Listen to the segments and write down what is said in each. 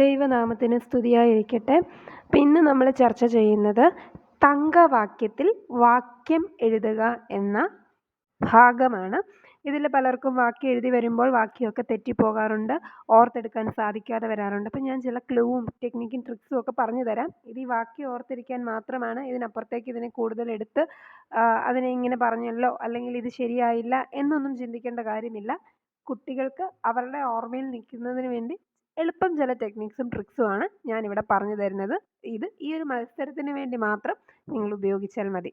ദൈവനാമത്തിന് സ്തുതിയായിരിക്കട്ടെ. പിന്നെ നമ്മൾ ചർച്ച ചെയ്യുന്നത് തങ്കവാക്യത്തിൽ വാക്യം എഴുതുക എന്ന ഭാഗമാണ്. ഇതിൽ പലർക്കും വാക്യം എഴുതി വരുമ്പോൾ വാക്യമൊക്കെ തെറ്റിപ്പോകാറുണ്ട് ഓർത്തെടുക്കാൻ സാധിക്കാതെ വരാറുണ്ട്. അപ്പം ഞാൻ ചില ക്ലൂവും ടെക്നിക്കും ട്രിക്സും ഒക്കെ പറഞ്ഞു തരാം. ഇത് ഈ വാക്യം ഓർത്തിരിക്കാൻ മാത്രമാണ് ഇതിനപ്പുറത്തേക്ക് ഇതിനെ കൂടുതൽ എടുത്ത് അതിനെ ഇങ്ങനെ പറഞ്ഞല്ലോ അല്ലെങ്കിൽ ഇത് ശരിയായില്ല എന്നൊന്നും ചിന്തിക്കേണ്ട കാര്യമില്ല. കുട്ടികൾക്ക് അവരുടെ ഓർമ്മയിൽ നിൽക്കുന്നതിന് വേണ്ടി എളുപ്പം ചില ടെക്നിക്സും ട്രിക്സുമാണ് ഞാനിവിടെ പറഞ്ഞു തരുന്നത്. ഇത് ഈ ഒരു മത്സരത്തിന് വേണ്ടി മാത്രം നിങ്ങൾ ഉപയോഗിച്ചാൽ മതി.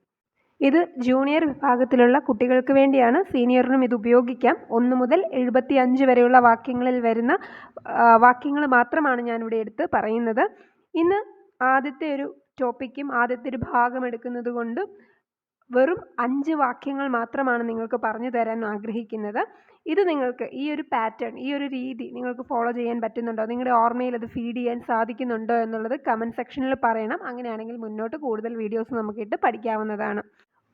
ഇത് ജൂനിയർ വിഭാഗത്തിലുള്ള കുട്ടികൾക്ക് വേണ്ടിയാണ്. സീനിയറിനും ഇത് ഉപയോഗിക്കാം. ഒന്ന് മുതൽ എഴുപത്തി അഞ്ച് വരെയുള്ള വാക്യങ്ങളിൽ വരുന്ന വാക്യങ്ങൾ മാത്രമാണ് ഞാനിവിടെ എടുത്ത് പറയുന്നത്. ഇന്ന് ആദ്യത്തെ ഒരു ടോപ്പിക്കും ആദ്യത്തെ ഒരു ഭാഗം എടുക്കുന്നത് കൊണ്ട് വെറും അഞ്ച് വാക്യങ്ങൾ മാത്രമാണ് നിങ്ങൾക്ക് പറഞ്ഞു തരാൻ ആഗ്രഹിക്കുന്നത്. ഇത് നിങ്ങൾക്ക് ഈ ഒരു പാറ്റേൺ ഈ ഒരു രീതി നിങ്ങൾക്ക് ഫോളോ ചെയ്യാൻ പറ്റുന്നുണ്ടോ? നിങ്ങളുടെ ഓർമ്മയിൽ അത് ഫീഡ് ചെയ്യാൻ സാധിക്കുന്നുണ്ടോ എന്നുള്ളത് കമന്റ് സെക്ഷനിൽ പറയണം. അങ്ങനെയാണെങ്കിൽ മുന്നോട്ട് കൂടുതൽ വീഡിയോസ് നമുക്കിട്ട് പഠിക്കാവുന്നതാണ്.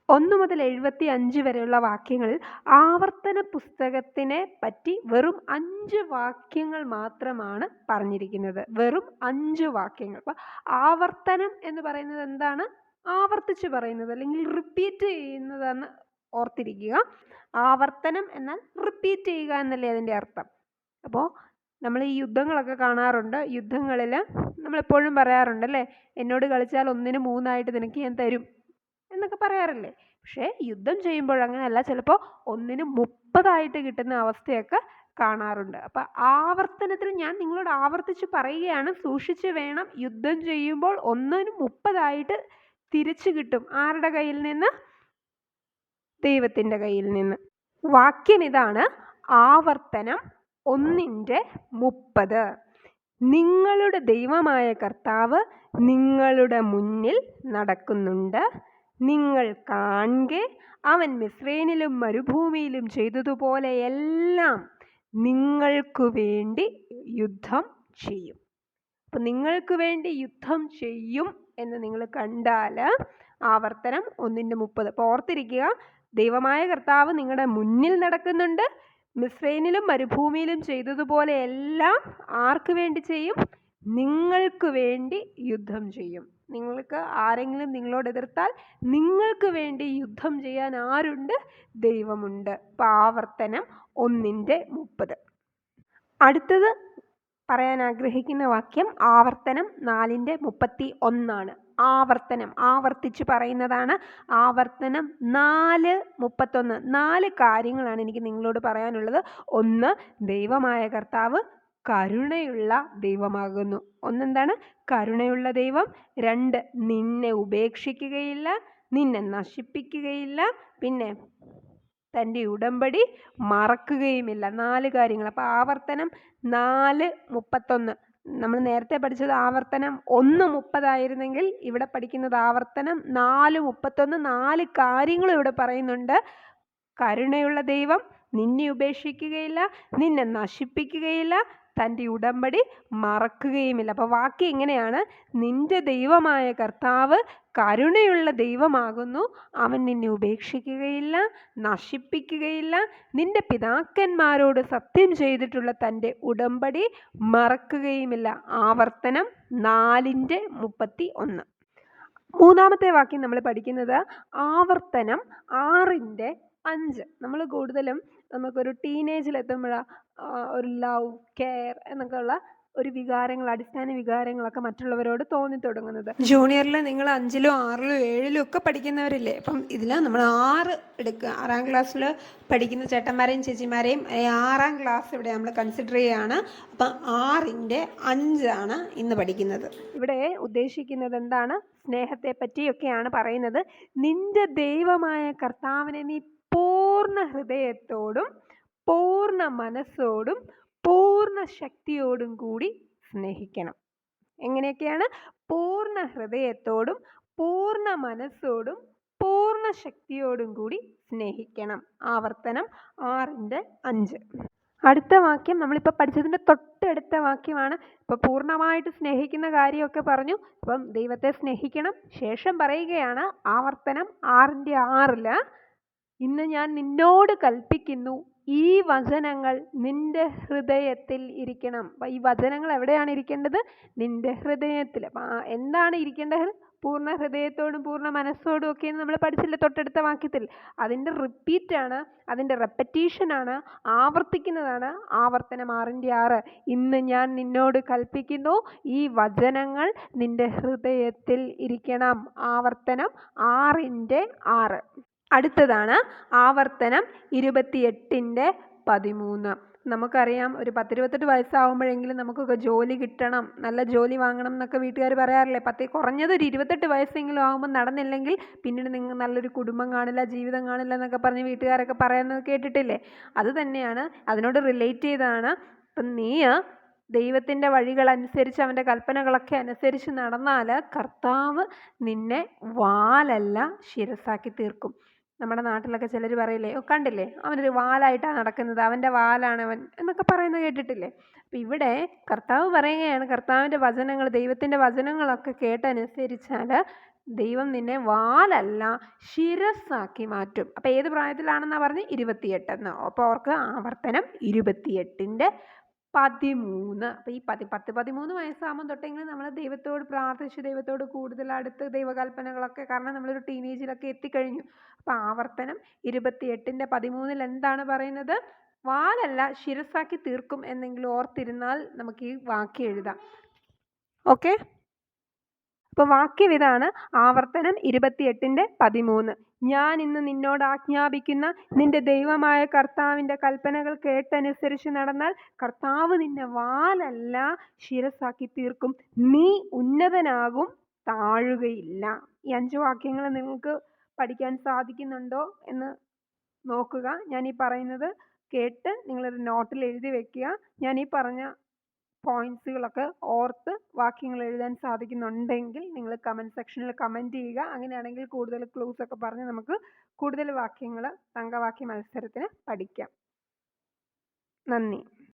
ഒന്ന് മുതൽ എഴുപത്തി അഞ്ച് വരെയുള്ള വാക്യങ്ങളിൽ ആവർത്തന പുസ്തകത്തിനെ പറ്റി വെറും അഞ്ച് വാക്യങ്ങൾ മാത്രമാണ് പറഞ്ഞിരിക്കുന്നത്. വെറും അഞ്ച് വാക്യങ്ങൾ. അപ്പോൾ ആവർത്തനം എന്ന് പറയുന്നത് എന്താണ്? ആവർത്തിച്ച് പറയുന്നത് അല്ലെങ്കിൽ റിപ്പീറ്റ് ചെയ്യുന്നതെന്ന് ഓർത്തിരിക്കുക. ആവർത്തനം എന്നാൽ റിപ്പീറ്റ് ചെയ്യുക എന്നല്ലേ അതിന്റെ അർത്ഥം. അപ്പോൾ നമ്മൾ ഈ യുദ്ധങ്ങളൊക്കെ കാണാറുണ്ട്. യുദ്ധങ്ങളിൽ നമ്മളെപ്പോഴും പറയാറുണ്ട് അല്ലേ? എന്നോട് കളിച്ചാൽ ഒന്നിന് മൂന്നായിട്ട് നിനക്ക് ഞാൻ തരും എന്നൊക്കെ പറയാറില്ലേ? പക്ഷേ യുദ്ധം ചെയ്യുമ്പോൾ അങ്ങനെയല്ല. ചിലപ്പോൾ ഒന്നിന് മുപ്പതായിട്ട് കിട്ടുന്ന അവസ്ഥയൊക്കെ കാണാറുണ്ട്. അപ്പം ആവർത്തനത്തിൽ ഞാൻ നിങ്ങളോട് ആവർത്തിച്ച് പറയുകയാണ്. സൂക്ഷിച്ച് വേണം. യുദ്ധം ചെയ്യുമ്പോൾ ഒന്നിന് മുപ്പതായിട്ട് തിരിച്ചു കിട്ടും. ആരുടെ കയ്യിൽ നിന്ന്? ദൈവത്തിന്റെ കയ്യിൽ നിന്ന്. വാക്യം ഇതാണ് ആവർത്തനം ഒന്നിന്റെ മുപ്പത്. നിങ്ങളുടെ ദൈവമായ കർത്താവ് നിങ്ങളുടെ മുന്നിൽ നടക്കുന്നുണ്ട്. നിങ്ങൾ കാണെ അവൻ മിസ്രൈനിലും മരുഭൂമിയിലും ചെയ്തതുപോലെയെല്ലാം നിങ്ങൾക്കു വേണ്ടി യുദ്ധം ചെയ്യും. അപ്പം നിങ്ങൾക്ക് വേണ്ടി യുദ്ധം ചെയ്യും എന്ന് നിങ്ങൾ കണ്ടാൽ ആവർത്തനം ഒന്നിന്റെ മുപ്പത്. അപ്പോൾ ഓർത്തിരിക്കുക ദൈവമായ കർത്താവ് നിങ്ങളുടെ മുന്നിൽ നടക്കുന്നുണ്ട്. മിസ്രൈനിലും മരുഭൂമിയിലും ചെയ്തതുപോലെ എല്ലാം ആർക്ക് വേണ്ടി ചെയ്യും? നിങ്ങൾക്ക് വേണ്ടി യുദ്ധം ചെയ്യും. നിങ്ങൾക്ക് ആരെങ്കിലും നിങ്ങളോട് എതിർത്താൽ നിങ്ങൾക്ക് വേണ്ടി യുദ്ധം ചെയ്യാൻ ആരുണ്ട്? ദൈവമുണ്ട്. പാവർത്തനം ഒന്നിന്റെ മുപ്പത്. അടുത്തത് പറയാൻ ആഗ്രഹിക്കുന്ന വാക്യം ആവർത്തനം നാലിന്റെ മുപ്പത്തി ഒന്നാണ്. ആവർത്തനം ആവർത്തിച്ച് പറയുന്നതാണ് ആവർത്തനം നാല് മുപ്പത്തൊന്ന്. നാല് കാര്യങ്ങളാണ് എനിക്ക് നിങ്ങളോട് പറയാനുള്ളത്. ഒന്ന് ദൈവമായ കർത്താവ് കരുണയുള്ള ദൈവമാകുന്നു. ഒന്നെന്താണ്? കരുണയുള്ള ദൈവം. രണ്ട് നിന്നെ ഉപേക്ഷിക്കുകയില്ല നിന്നെ നശിപ്പിക്കുകയില്ല. പിന്നെ തന്റെ ഉടമ്പടി മറക്കുകയുമില്ല. നാല് കാര്യങ്ങൾ. അപ്പോൾ ആവർത്തനം നാല് മുപ്പത്തൊന്ന്. നമ്മൾ നേരത്തെ പഠിച്ചത് ആവർത്തനം ഒന്ന് മുപ്പതായിരുന്നെങ്കിൽ ഇവിടെ പഠിക്കുന്നത് ആവർത്തനം നാല് മുപ്പത്തൊന്ന്. നാല് കാര്യങ്ങൾ ഇവിടെ പറയുന്നുണ്ട്. കരുണയുള്ള ദൈവം നിന്നെ ഉപേക്ഷിക്കുകയില്ല നിന്നെ നശിപ്പിക്കുകയില്ല തന്റെ ഉടമ്പടി മറക്കുകയുമില്ല. അപ്പോൾ വാക്യം എങ്ങനെയാണ് നിന്റെ ദൈവമായ കർത്താവ് കരുണയുള്ള ദൈവമാകുന്നു. അവൻ നിന്നെ ഉപേക്ഷിക്കുകയില്ല നശിപ്പിക്കുകയില്ല. നിന്റെ പിതാക്കന്മാരോട് സത്യം ചെയ്തിട്ടുള്ള തന്റെ ഉടമ്പടി മറക്കുകയുമില്ല. ആവർത്തനം നാലിന്റെ മുപ്പത്തി ഒന്ന് മൂന്നാമത്തെ വാക്യം നമ്മൾ പഠിക്കുന്നത് ആവർത്തനം ആറിന്റെ അഞ്ച്. നമ്മൾ കൂടുതലും നമുക്കൊരു ടീനേജിൽ എത്തുമ്പോഴാണ് ഒരു ലവ് കെയർ എന്നൊക്കെ ഉള്ള ഒരു വികാരങ്ങൾ അടിസ്ഥാന വികാരങ്ങളൊക്കെ മറ്റുള്ളവരോട് തോന്നി തുടങ്ങുന്നത്. ജൂനിയറിൽ നിങ്ങൾ അഞ്ചിലും ആറിലും ഏഴിലും ഒക്കെ പഠിക്കുന്നവരില്ലേ? അപ്പം ഇതിൽ നമ്മൾ ആറ് എടുക്കുക. ആറാം ക്ലാസ്സിൽ പഠിക്കുന്ന ചേട്ടന്മാരെയും ചേച്ചിമാരെയും ആറാം ക്ലാസ് ഇവിടെ നമ്മൾ കൺസിഡർ ചെയ്യുകയാണ്. അപ്പം ആറിന്റെ അഞ്ചാണ് ഇന്ന് പഠിക്കുന്നത്. ഇവിടെ ഉദ്ദേശിക്കുന്നത് എന്താണ്? സ്നേഹത്തെ പറ്റിയൊക്കെയാണ് പറയുന്നത്. നിന്റെ ദൈവമായ കർത്താവിനെ നീ പൂർണ ഹൃദയത്തോടും പൂർണ മനസ്സോടും പൂർണ ശക്തിയോടും കൂടി സ്നേഹിക്കണം. എങ്ങനെയൊക്കെയാണ്? പൂർണ ഹൃദയത്തോടും പൂർണ മനസ്സോടും പൂർണ ശക്തിയോടും കൂടി സ്നേഹിക്കണം. ആവർത്തനം ആറിന്റെ അഞ്ച്. അടുത്ത വാക്യം നമ്മളിപ്പോൾ പഠിച്ചതിന്റെ തൊട്ടടുത്ത വാക്യമാണ്. ഇപ്പോൾ പൂർണമായിട്ട് സ്നേഹിക്കുന്ന കാര്യമൊക്കെ പറഞ്ഞു. അപ്പം ദൈവത്തെ സ്നേഹിക്കണം. ശേഷം പറയുകയാണ് ആവർത്തനം ആറിന്റെ ആറിൽ ഇന്ന് ഞാൻ നിന്നോട് കൽപ്പിക്കുന്നു ഈ വചനങ്ങൾ നിന്റെ ഹൃദയത്തിൽ ഇരിക്കണം. അപ്പം ഈ വചനങ്ങൾ എവിടെയാണ് ഇരിക്കേണ്ടത്? നിന്റെ ഹൃദയത്തിൽ. അപ്പം എന്താണ് ഇരിക്കേണ്ടത്? പൂർണ ഹൃദയത്തോടും പൂർണ മനസ്സോടും ഒക്കെ നമ്മൾ പഠിച്ചില്ല തൊട്ടടുത്ത വാക്യത്തിൽ. അതിന്റെ റിപ്പീറ്റാണ് അതിന്റെ റെപ്പറ്റീഷനാണ് ആവർത്തിക്കുന്നതാണ് ആവർത്തനം ആറിന്റെ ആറ്. ഇന്ന് ഞാൻ നിന്നോട് കൽപ്പിക്കുന്നു ഈ വചനങ്ങൾ നിന്റെ ഹൃദയത്തിൽ ഇരിക്കണം. ആവർത്തനം ആറിന്റെ ആറ്. അടുത്തതാണ് ആവർത്തനം ഇരുപത്തിയെട്ടിന്റെ പതിമൂന്ന്. നമുക്കറിയാം ഒരു പത്തിരുപത്തെട്ട് വയസ്സാവുമ്പോഴെങ്കിലും നമുക്കൊക്കെ ജോലി കിട്ടണം നല്ല ജോലി വാങ്ങണം എന്നൊക്കെ വീട്ടുകാർ പറയാറില്ലേ? പത്ത് കുറഞ്ഞത് ഒരു ഇരുപത്തെട്ട് വയസ്സെങ്കിലും ആകുമ്പോൾ നടന്നില്ലെങ്കിൽ പിന്നീട് നിങ്ങൾ നല്ലൊരു കുടുംബം കാണില്ല ജീവിതം കാണില്ല എന്നൊക്കെ പറഞ്ഞ് വീട്ടുകാരൊക്കെ പറയുന്നത് കേട്ടിട്ടില്ലേ? അത് തന്നെയാണ്. അതിനോട് റിലേറ്റ് ചെയ്താണ്. ഇപ്പം നീ ദൈവത്തിന്റെ വഴികളനുസരിച്ച് അവന്റെ കൽപ്പനകളൊക്കെ അനുസരിച്ച് നടന്നാൽ കർത്താവ് നിന്നെ വാലല്ല ശിരസാക്കി തീർക്കും. നമ്മുടെ നാട്ടിലൊക്കെ ചിലർ പറയില്ലേ ഓ കണ്ടില്ലേ? അവനൊരു വാലായിട്ടാണ് നടക്കുന്നത് അവന്റെ വാലാണ് അവൻ എന്നൊക്കെ പറയുന്നത് കേട്ടിട്ടില്ലേ? അപ്പം ഇവിടെ കർത്താവ് പറയുകയാണ് കർത്താവിന്റെ വചനങ്ങൾ ദൈവത്തിന്റെ വചനങ്ങളൊക്കെ കേട്ടനുസരിച്ചാൽ ദൈവം നിന്നെ വാലല്ല ശിരസ്സാക്കി മാറ്റും. അപ്പം ഏത് പ്രായത്തിലാണെന്നാണ് പറഞ്ഞ് ഇരുപത്തിയെട്ടെന്ന്. അപ്പോൾ അവർക്ക് ആവർത്തനം ഇരുപത്തിയെട്ടിന്റെ പതിമൂന്ന്. അപ്പം ഈ പതി പത്ത് പതിമൂന്ന് വയസ്സാകുമ്പോൾ തൊട്ടെങ്കിലും നമ്മൾ ദൈവത്തോട് പ്രാർത്ഥിച്ച് ദൈവത്തോട് കൂടുതൽ അടുത്ത് ദൈവകൽപ്പനകളൊക്കെ കാരണം നമ്മളൊരു ടീനേജിലൊക്കെ എത്തിക്കഴിഞ്ഞു. അപ്പം ആവർത്തനം ഇരുപത്തിയെട്ടിന്റെ പതിമൂന്നിൽ എന്താണ് പറയുന്നത്? വാലല്ല ശിരസാക്കി തീർക്കും എന്നെങ്കിലും ഓർത്തിരുന്നാൽ നമുക്ക് ഈ വാക്യം എഴുതാം. ഓക്കെ? അപ്പോൾ വാക്യം ഇതാണ് ആവർത്തനം ഇരുപത്തിയെട്ടിന്റെ പതിമൂന്ന്. ഞാൻ ഇന്ന് നിന്നോട് ആജ്ഞാപിക്കുന്ന നിന്റെ ദൈവമായ കർത്താവിന്റെ കൽപ്പനകൾ കേട്ടനുസരിച്ച് നടന്നാൽ കർത്താവ് നിന്നെ വാലല്ല ശിരസാക്കി തീർക്കും. നീ ഉന്നതനാകും താഴുകയില്ല. ഈ അഞ്ച് വാക്യങ്ങൾ നിങ്ങൾക്ക് പഠിക്കാൻ സാധിക്കുന്നുണ്ടോ എന്ന് നോക്കുക. ഞാൻ ഈ പറയുന്നത് കേട്ട് നിങ്ങളൊരു നോട്ടിൽ എഴുതി വെക്കുക. ഞാൻ ഈ പറഞ്ഞ പോയിന്റ്സുകളൊക്കെ ഓർത്ത് വാക്യങ്ങൾ എഴുതാൻ സാധിക്കുന്നുണ്ടെങ്കിൽ നിങ്ങൾ കമന്റ് സെക്ഷനിൽ കമന്റ് ചെയ്യുക. അങ്ങനെയാണെങ്കിൽ കൂടുതൽ ക്ലൂസ് ഒക്കെ പറഞ്ഞ് നമുക്ക് കൂടുതൽ വാക്യങ്ങൾ സംഘവാക്യ മത്സരത്തിന് പഠിക്കാം. നന്ദി.